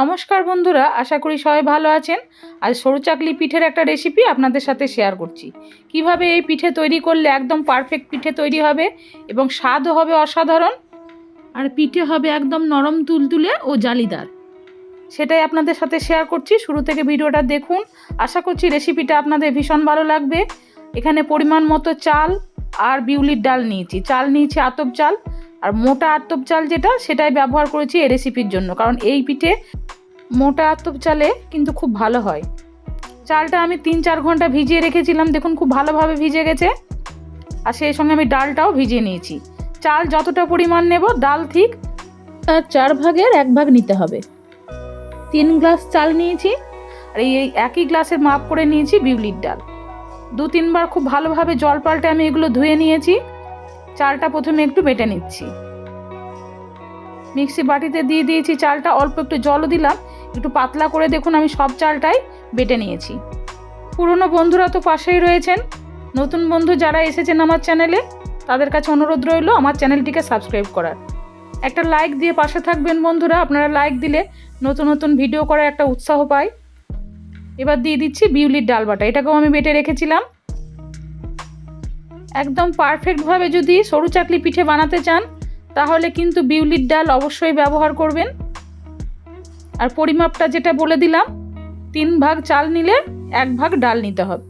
নমস্কার বন্ধুরা, আশা করি সবাই ভালো আছেন। আজ সরু চাকলি পিঠের একটা রেসিপি আপনাদের সাথে শেয়ার করছি। কীভাবে এই পিঠে তৈরি করলে একদম পারফেক্ট পিঠে তৈরি হবে এবং স্বাদও হবে অসাধারণ, আর পিঠে হবে একদম নরম তুলতুলে ও জালিদার। সেটাই আপনাদের সাথে শেয়ার করছি। শুরু থেকে ভিডিওটা দেখুন। আশা করছি রেসিপিটা আপনাদের ভীষণ ভালো লাগবে। এখানে পরিমাণ মতো চাল আর বিউলির ডাল নিয়েছি। চাল নিয়েছি আতপ চাল। আর মোটা আতপ চাল যেটা, সেটাই ব্যবহার করেছি এই রেসিপির জন্য। কারণ এই পিঠে মোটা আতপ চালে কিন্তু খুব ভালো হয়। চালটা আমি তিন চার ঘণ্টা ভিজিয়ে রেখেছিলাম, দেখুন খুব ভালোভাবে ভিজে গেছে। আর সেই সঙ্গে আমি ডালটাও ভিজিয়ে নিয়েছি। চাল যতটা পরিমাণ নেব, ডাল ঠিক তার চার ভাগের এক ভাগ নিতে হবে। তিন গ্লাস চাল নিয়েছি, আর এই একই গ্লাসের মাপ করে নিয়েছি বিউলির ডাল। দু তিনবার খুব ভালোভাবে জল পাল্টে আমি এগুলো ধুয়ে নিয়েছি। চালটা প্রথমে একটু বেটে নিচ্ছি। মিক্সি বাটিতে দিয়ে দিয়েছি চালটা, অল্প একটু জলও দিলাম। একটু পাতলা করে দেখুন আমি সব চালটাই বেটে নিয়েছি। পুরনো বন্ধুরা তো পাশেই রয়েছেন। নতুন বন্ধু যারা এসেছেন আমার চ্যানেলে, তাদের কাছে অনুরোধ রইল আমার চ্যানেলটিকে সাবস্ক্রাইব করার। একটা লাইক দিয়ে পাশে থাকবেন বন্ধুরা। আপনারা লাইক দিলে নতুন নতুন ভিডিও করার একটা উৎসাহ পাই। এবার দিয়ে দিচ্ছি বিউলির ডাল বাটা। এটাকেও আমি বেটে রেখেছিলাম। একদম পারফেক্টভাবে যদি সরু চাকলি পিঠে বানাতে চান, তাহলে কিন্তু বিউলির ডাল অবশ্যই ব্যবহার করবেন। আর পরিমাপটা যেটা বলে দিলাম, তিন ভাগ চাল নিলে এক ভাগ ডাল নিতে হবে।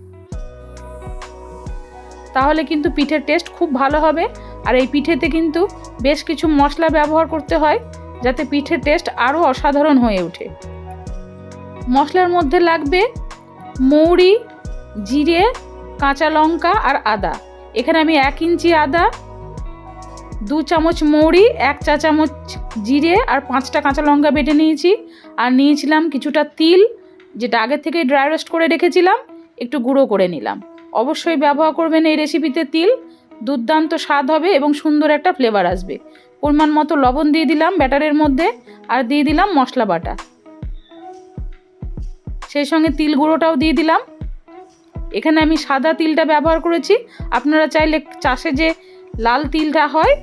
তাহলে কিন্তু পিঠের টেস্ট খুব ভালো হবে, আর এই পিঠেতে কিন্তু বেশ কিছু মশলা ব্যবহার করতে হয়, যাতে পিঠের টেস্ট আরও অসাধারণ হয়ে ওঠে। মশলার মধ্যে লাগবে মৌরি, জিরে, কাঁচা লঙ্কা আর আদা। এখানে আমি এক ইঞ্চি আদা, দু চামচ মৌরি, এক চা চামচ জিরে আর পাঁচটা কাঁচা লঙ্কা বেটে নিয়েছি। আর নিয়েছিলাম কিছুটা তিল, যেটা আগে থেকে ড্রাই রোস্ট করে রেখেছিলাম, একটু গুঁড়ো করে নিলাম। অবশ্যই ব্যবহার করবেন এই রেসিপিতে তিল। দুর্দান্ত স্বাদ হবে এবং সুন্দর একটা ফ্লেভার আসবে। পরিমাণ মতো লবণ দিয়ে দিলাম ব্যাটারের মধ্যে আর দিয়ে দিলাম মশলা বাটা। সেই সঙ্গে তিল গুঁড়োটাও দিয়ে দিলাম। এখানে আমি সাদা তিলটা ব্যবহার করেছি। আপনারা চাইলে চাষে যে লাল তিলটা হয়,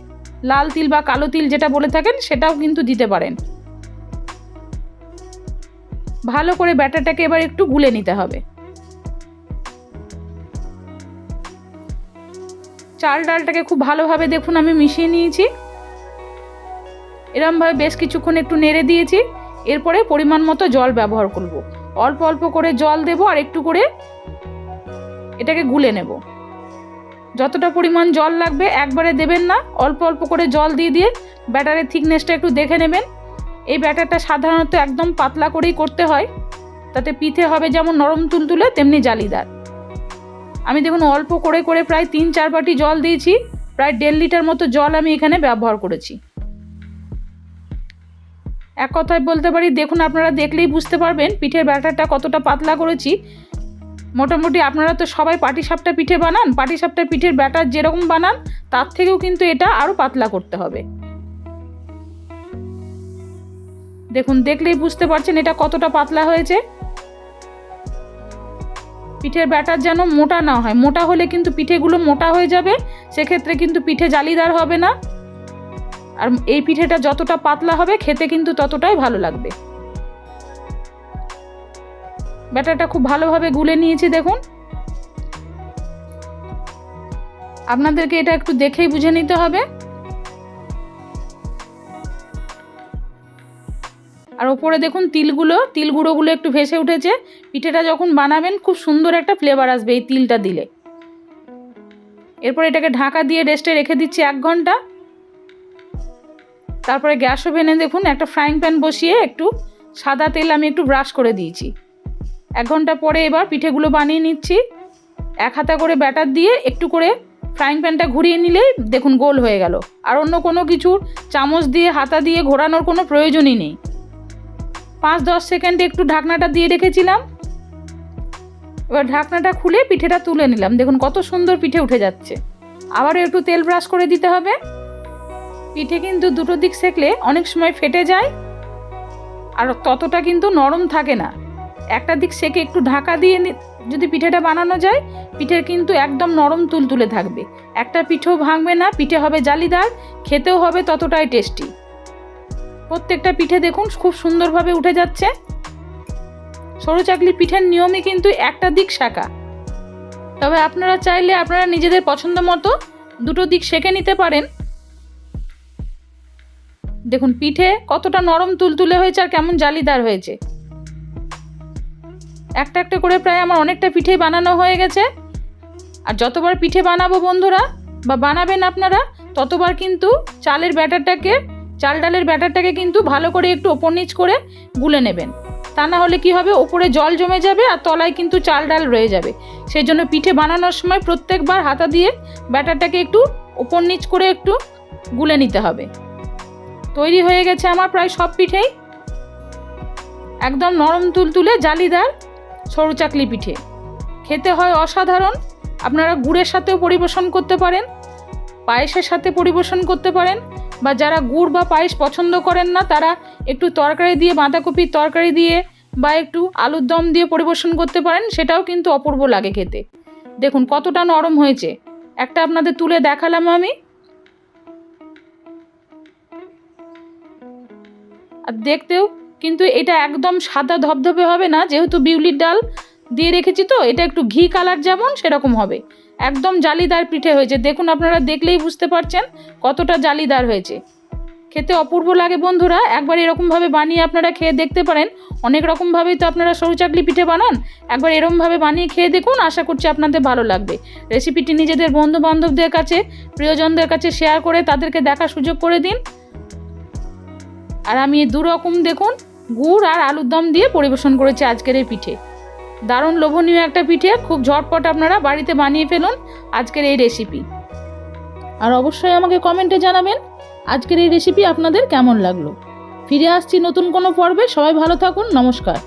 লাল তিল বা কালো তিল যেটা বলে থাকেন, সেটাও কিন্তু দিতে পারেন। ভালো করে ব্যাটারটাকে এবার একটু গুলে নিতে হবে। চাল ডালটাকে খুব ভালোভাবে দেখুন, আমি মিশিয়ে নিয়েছি। এরমভাবে বেশ কিছুক্ষণ একটু নেড়ে দিয়েছি। এরপরে পরিমাণ মতো জল ব্যবহার করব। অল্প অল্প করে জল দেব আর একটু করে এটাকে গুলে নেব। যতটা পরিমাণ জল লাগবে একবারে দেবেন না, অল্প অল্প করে জল দিয়ে দিয়ে ব্যাটারের থিকনেসটা একটু দেখে নেবেন। এই ব্যাটারটা সাধারণত একদম পাতলা করেই করতে হয়, তাতে পিঠে হবে যেমন নরম তুলতুলে, তেমনি জালিদার। আমি দেখুন অল্প করে করে প্রায় তিন চার বাটি জল দিয়েছি, প্রায় দেড় লিটার মতো জল আমি এখানে ব্যবহার করেছি। এক কথায় বলতে পারি, দেখুন আপনারা দেখলেই বুঝতে পারবেন পিঠের ব্যাটারটা কতটা পাতলা করেছি। মোটামুটি আপনারা তো সবাই পাটিসাপটা পিঠে বানান, পাটিসাপটা পিঠের ব্যাটার যেরকম বানান, তার থেকেও কিন্তু এটা আরও পাতলা করতে হবে। দেখুন, দেখলেই বুঝতে পারছেন এটা কতটা পাতলা হয়েছে। পিঠের ব্যাটার যেন মোটা না হয়, মোটা হলে কিন্তু পিঠেগুলো মোটা হয়ে যাবে, সেক্ষেত্রে কিন্তু পিঠে জালিদার হবে না। আর এই পিঠেটা যতটা পাতলা হবে, খেতে কিন্তু ততটাই ভালো লাগবে। ব্যাটারটা খুব ভালোভাবে গুলে নিয়েছি, দেখুন। আপনাদেরকে এটা একটু দেখেই বুঝে নিতে হবে। আর ওপরে দেখুন তিলগুলো তিল গুঁড়োগুলো একটু ভেসে উঠেছে। পিঠেটা যখন বানাবেন, খুব সুন্দর একটা ফ্লেভার আসবে এই তিলটা দিলে। এরপর এটাকে ঢাকা দিয়ে রেস্টে রেখে দিচ্ছি এক ঘণ্টা। তারপরে গ্যাস ওভেনে দেখুন একটা ফ্রাইং প্যান বসিয়ে একটু সাদা তেল আমি একটু ব্রাশ করে দিয়েছি। এক ঘণ্টা পরে এবার পিঠেগুলো বানিয়ে নিচ্ছি। এক হাতা করে ব্যাটার দিয়ে একটু করে ফ্রাইং প্যানটা ঘুরিয়ে নিলেই দেখুন গোল হয়ে গেল। আর অন্য কোনো কিছু চামচ দিয়ে, হাতা দিয়ে ঘোরানোর কোনো প্রয়োজনই নেই। পাঁচ দশ সেকেন্ডে একটু ঢাকনাটা দিয়ে রেখেছিলাম। এবার ঢাকনাটা খুলে পিঠেটা তুলে নিলাম। দেখুন কত সুন্দর পিঠে উঠে যাচ্ছে। আবারও একটু তেল ব্রাশ করে দিতে হবে। পিঠে কিন্তু দুটো দিক সেকলে অনেক সময় ফেটে যায়। আর ততটা কিন্তু নরম থাকে না। একটা দিক সেকে একটু ঢাকা দিয়ে যদি পিঠেটা বানানো যায় পিঠের কিন্তু একদম নরম তুলতুলে থাকবে। একটা পিঠেও ভাঙবে না, পিঠে হবে জালিদার, খেতেও হবে ততটাই টেস্টি। প্রত্যেকটা পিঠে দেখুন খুব সুন্দরভাবে উঠে যাচ্ছে। সরু চাকলি পিঠের নিয়মই কিন্তু একটা দিক শাখা। তবে আপনারা চাইলে আপনারা নিজেদের পছন্দ মতো দুটো দিক সেঁকে নিতে পারেন। দেখুন, পিঠে কতটা নরম তুলতুলে হয়েছে আর কেমন জালিদার হয়েছে। একটা একটা করে প্রায় আমার অনেকটা পিঠে বানানো হয়ে গেছে। আর যতবার পিঠে বানাবো বন্ধুরা, বা বানাবেন আপনারা, ততবার কিন্তু চালের ব্যাটারটাকে, চাল ডালের ব্যাটারটাকে কিন্তু ভালো করে একটু ওপর নিচ করে গুলে নেবেন। তা না হলে কি হবে, ওপরে জল জমে যাবে আর তলায় কিন্তু চাল ডাল রয়ে যাবে। সেই জন্য পিঠে বানানোর সময় প্রত্যেকবার হাতা দিয়ে ব্যাটারটাকে একটু ওপর নিচ করে একটু গুলে নিতে হবে। তৈরি হয়ে গেছে আমার প্রায় সব পিঠেই। একদম নরম তুলতুলে জালিদার সরু চাকলি পিঠে। খেতে হয় অসাধারণ, আপনারা গুড়ের সাথেও পরিবেশন করতে পারেন, পায়েসের সাথে পরিবেশন করতে পারেন, বা যারা গুড় বা পায়েস পছন্দ করেন না, তারা একটু তরকারি দিয়ে বাঁধাকপির তরকারি দিয়ে, বা একটু আলুর দম দিয়ে পরিবেশন করতে পারেন, সেটাও কিন্তু অপূর্ব লাগে খেতে। দেখুন কতটা নরম হয়েছে। একটা আপনাদের তুলে দেখালাম আমি। আর দেখতেও কিন্তু এটা একদম সাদা ধবধবে হবে না, যেহেতু বিউলির ডাল দিয়ে রেখেছি তো, এটা একটু ঘি কালার যেমন সেরকম হবে। একদম জালিদার পিঠে হয়েছে। দেখুন, আপনারা দেখলেই বুঝতে পারছেন কতটা জালিদার হয়েছে। খেতে অপূর্ব লাগে বন্ধুরা, একবার এরকমভাবে বানিয়ে আপনারা খেয়ে দেখতে পারেন। অনেক রকমভাবেই তো আপনারা সরু চাকলি পিঠে বানান। একবার এরকমভাবে বানিয়ে খেয়ে দেখুন, আশা করছি আপনাদের ভালো লাগবে। রেসিপিটি নিজেদের বন্ধু বান্ধবদের কাছে, প্রিয়জনদের কাছে শেয়ার করে তাদেরকে দেখার সুযোগ করে দিন। আর আমি দু রকম দেখুন গুড় আর আলুর দম দিয়ে পরিবেশন করেছি আজকের এই পিঠে। দারুণ লোভনীয় একটা পিঠে, খুব ঝটপট আপনারা বাড়িতে বানিয়ে ফেলুন আজকের এই রেসিপি আর অবশ্যই আমাকে কমেন্টে জানাবেন আজকের এই রেসিপি আপনাদের কেমন লাগল। ফিরে আসছি নতুন কোনো পর্বে, সবাই ভালো থাকুন, নমস্কার।